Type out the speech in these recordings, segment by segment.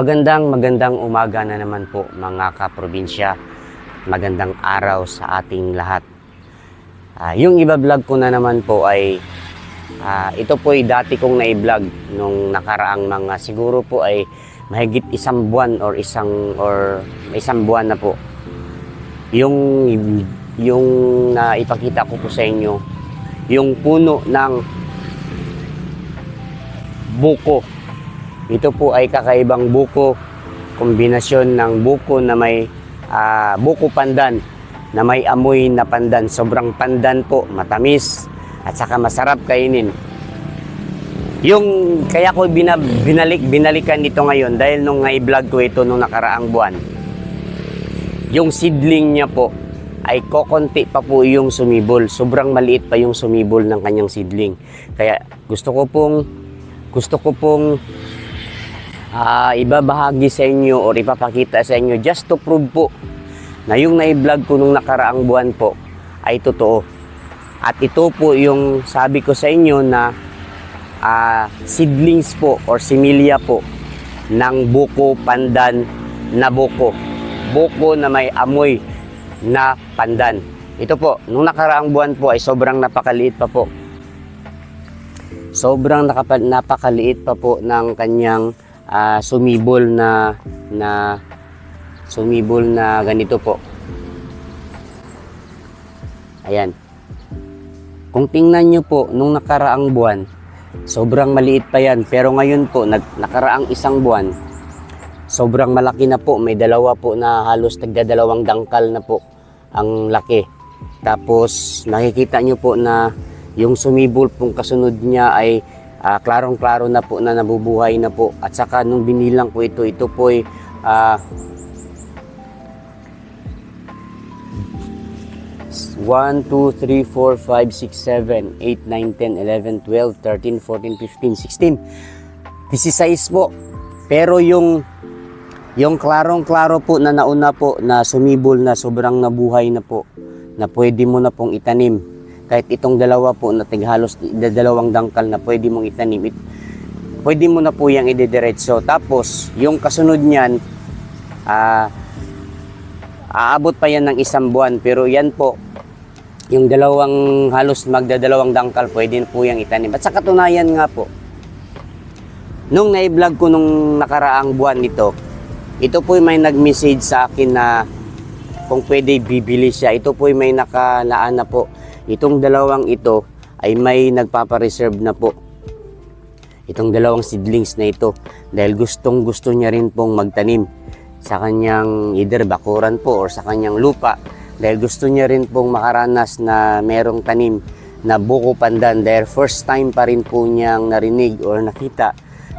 Magandang magandang umaga na naman po mga kaprobinsya. Magandang araw sa ating lahat. Ah, yung iba-vlog ko na naman po ay ah, ito po ay dati kong na-vlog nung nakaraang mga siguro po ay mahigit isang buwan or isang or isang buwan na po. Yung yung na ipakita ko po sa inyo yung puno ng buko. Ito po ay kakaibang buko, kombinasyon ng buko na may ah, buko pandan na may amoy na pandan. Sobrang pandan po, matamis at saka masarap kainin. Yung kaya ko bina, binalik binalikan ito ngayon dahil nung i-vlog ko ito nung nakaraang buwan. Yung seedling niya po ay kokonti pa po yung sumibol. Sobrang maliit pa yung sumibol ng kanyang seedling. Kaya gusto ko pong gusto ko pong ah, ibabahagi sa inyo or ipapakita sa inyo just to prove po na yung na-vlog ko nung nakaraang buwan po ay totoo. At ito po yung sabi ko sa inyo na ah, seedlings po or similya po ng buko pandan na buko. Buko na may amoy na pandan. Ito po, nung nakaraang buwan po ay sobrang napakaliit pa po. Sobrang napakaliit pa po ng kanyang ah, sumibol na na sumibol na ganito po. Ayan. Kung tingnan nyo po, nung nakaraang buwan, sobrang maliit pa yan. Pero ngayon po, nag, nakaraang isang buwan, sobrang malaki na po. May dalawa po na halos tagdadalawang dangkal na po ang laki. Tapos nakikita nyo po na yung sumibol pong kasunod niya ay ah, klarong-klaro na po na nabubuhay na po. At saka nung binilang ko ito, ito po ay ah, 1, 2, 3, 4, 5, 6, 7, 8, 9, 10, 11, 12, 13, 14, 15, 16. 16 po. Pero yung yung klarong-klaro po na nauna po na sumibol na sobrang nabuhay na po na pwede mo na pong itanim. Kahit itong dalawa po na tighalos dalawang dangkal na pwede mong itanim. It, pwede mo na po yung idediretso. Tapos, yung kasunod niyan, ah, aabot pa yan ng isang buwan. Pero yan po, yung dalawang halos magdadalawang dangkal, pwede po yung itanim. At sa katunayan nga po, nung na-vlog ko nung nakaraang buwan nito, ito po may nag-message sa akin na kung pwede bibili siya. Ito po may nakalaan na po. Itong dalawang ito ay may nagpapareserve na po. Itong dalawang seedlings na ito dahil gustong gusto niya rin pong magtanim sa kanyang either bakuran po or sa kanyang lupa dahil gusto niya rin pong makaranas na merong tanim na buko pandan dahil first time pa rin po niyang narinig or nakita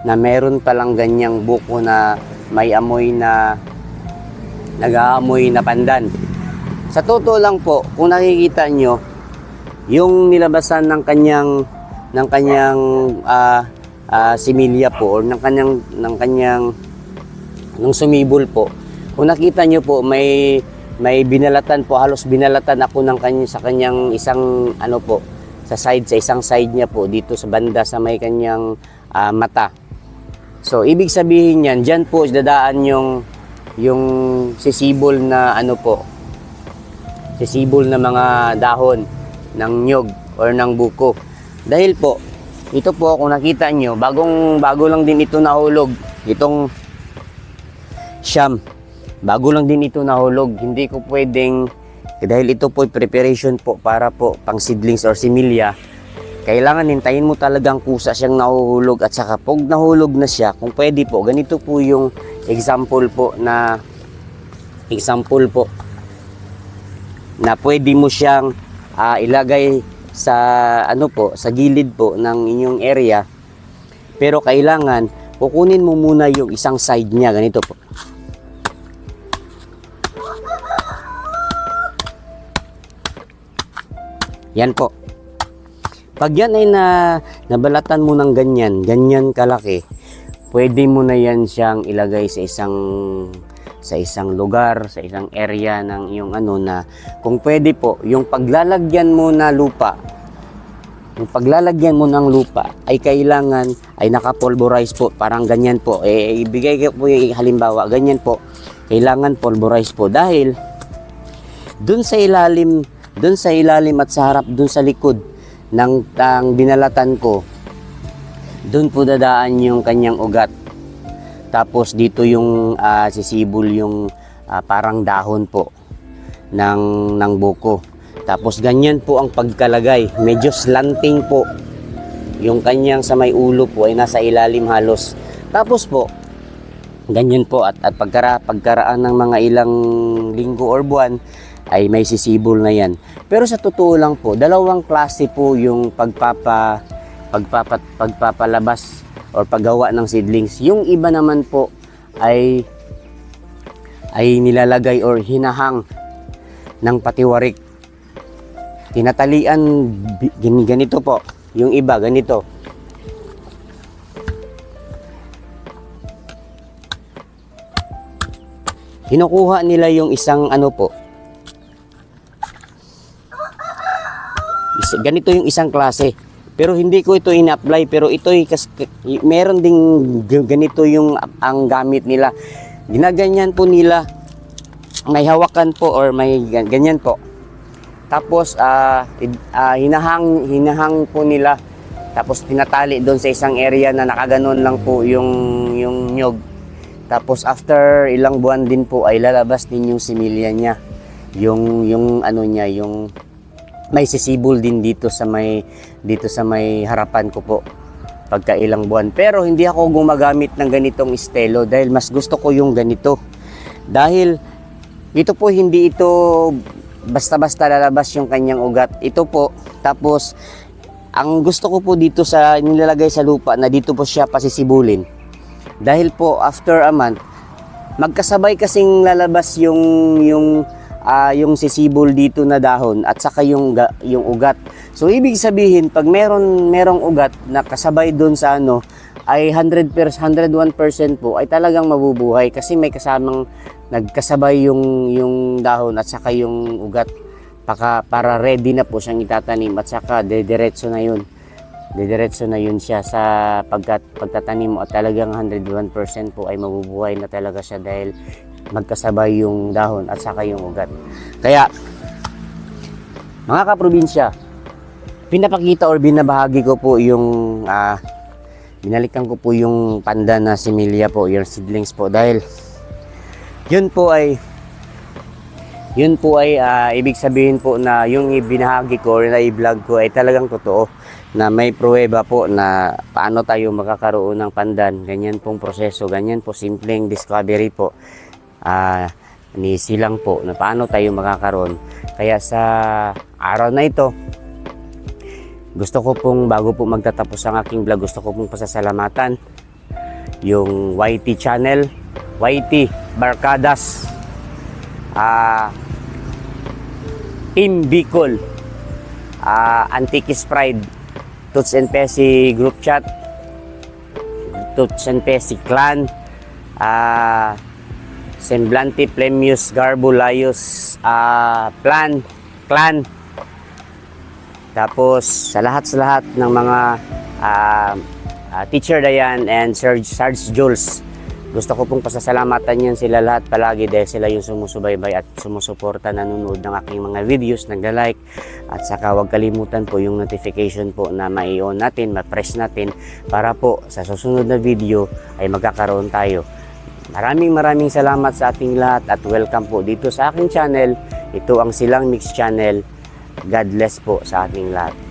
na meron palang ganyang buko na may amoy na nag-aamoy na pandan. Sa totoo lang po, kung nakikita nyo, yung nilabasan ng kanyang ng kanyang ah, ah, similya po or ng kanyang ng kanyang nung sumibol po. Kung nakita nyo po, may may binalatan po, halos binalatan ako ng kanya sa kanyang isang ano po, sa side sa isang side niya po dito sa banda sa may kanyang ah, mata. So, ibig sabihin yan, dyan po dadaan yung yung sisibol na ano po, sisibol na mga dahon ng nyog or ng buko. Dahil po, ito po kung nakita nyo, bagong bago lang din ito nahulog. Itong siyam, bago lang din ito nahulog. Hindi ko pwedeng, dahil ito po preparation po para po pang seedlings or similya, kailangan hintayin mo talagang kusa siyang nahuhulog at saka pag nahulog na siya, kung pwede po, ganito po yung example po na example po na pwede mo siyang ah, ilagay sa ano po, sa gilid po ng inyong area. Pero kailangan kukunin mo muna yung isang side niya ganito po. Yan po. Pag yan ay na, nabalatan mo ng ganyan, ganyan kalaki, pwede mo na yan siyang ilagay sa isang sa isang lugar, sa isang area ng iyong ano na kung pwede po, yung paglalagyan mo na lupa, yung paglalagyan mo ng lupa ay kailangan ay nakapulverize po. Parang ganyan po. Eh ibigay ko po yung halimbawa ganyan po. Kailangan pulverize po dahil dun sa ilalim dun sa ilalim at sa harap dun sa likod ng tang binalatan ko dun po dadaan yung kanyang ugat tapos dito yung ah, sisibol yung ah, parang dahon po ng ng buko tapos ganyan po ang pagkalagay. Medyo slanting po. Yung kanyang sa may ulo po ay nasa ilalim halos. Tapos po, ganyan po at, at pagkara, pagkaraan ng mga ilang linggo or buwan ay may sisibol na yan. Pero sa totoo lang po, dalawang klase po yung pagpapa, pagpapa, pagpapalabas or paggawa ng seedlings. Yung iba naman po ay ay nilalagay or hinahang ng patiwarik. Tinatalian ganito po. Yung iba ganito. Kinukuha nila yung isang ano po. Ganito yung isang klase pero hindi ko ito ina-apply pero ito kas, meron ding ganito yung ang gamit nila ginaganyan po nila may hawakan po or may gan- ganyan po tapos id- ah, hinahang hinahang po nila. Tapos tinatali doon sa isang area na nakaganon lang po yung yung nyog. Tapos after ilang buwan din po ay lalabas din yung similya niya. Yung yung ano niya, yung may sisibol din dito sa may dito sa may harapan ko po pagka ilang buwan. Pero hindi ako gumagamit ng ganitong estelo dahil mas gusto ko yung ganito. Dahil ito po hindi ito basta-basta lalabas yung kanyang ugat. Ito po, tapos ang gusto ko po dito sa nilalagay sa lupa na dito po siya pasisibulin. Dahil po after a month, magkasabay kasing lalabas yung yung ah, yung sisibol dito na dahon at saka yung yung ugat. So ibig sabihin pag meron merong ugat na kasabay doon sa ano ay 100 101% po ay talagang mabubuhay kasi may kasamang nagkasabay yung yung dahon at saka yung ugat para, para ready na po siyang itatanim at saka dediretso na yun dediretso na yun siya sa pagkat, pagtatanim mo at talagang 101% po ay mabubuhay na talaga siya dahil magkasabay yung dahon at saka yung ugat. Kaya mga kaprobinsya pinapakita or binabahagi ko po yung ah, binalikan ko po yung panda na similya po yung seedlings po. Dahil yun po ay yun po ay ah, ibig sabihin po na yung ibinahagi ko or na i-vlog ko ay talagang totoo na may pruweba po na paano tayo makakaroon ng pandan. Ganyan pong proseso ganyan po simpleng discovery po ah, ni silang po na paano tayo makakaroon. Kaya sa araw na ito gusto ko pong bago po magtatapos ang aking vlog gusto ko pong pasasalamatan yung YT channel YT Barkadas. Ah Team Bicol. Ah Antikis Pride Toots and Pesi group chat Toots and Pesi clan. Ah Semblante Plemius Garbo Layos ah Plan Clan tapos sa lahat sa lahat ng mga ah, ah, Teacher Dayan and Serge Sarge Jules gusto ko pong pasasalamatan yan sila lahat palagi dahil sila yung sumusubaybay at sumusuporta nanonood ng aking mga videos, nagla-like at saka huwag kalimutan po yung notification po na mai-on natin, ma-press natin para po sa susunod na video ay magkakaroon tayo. Maraming maraming salamat sa ating lahat at welcome po dito sa aking channel. Ito ang Silang Mix Channel. God bless po sa ating lahat.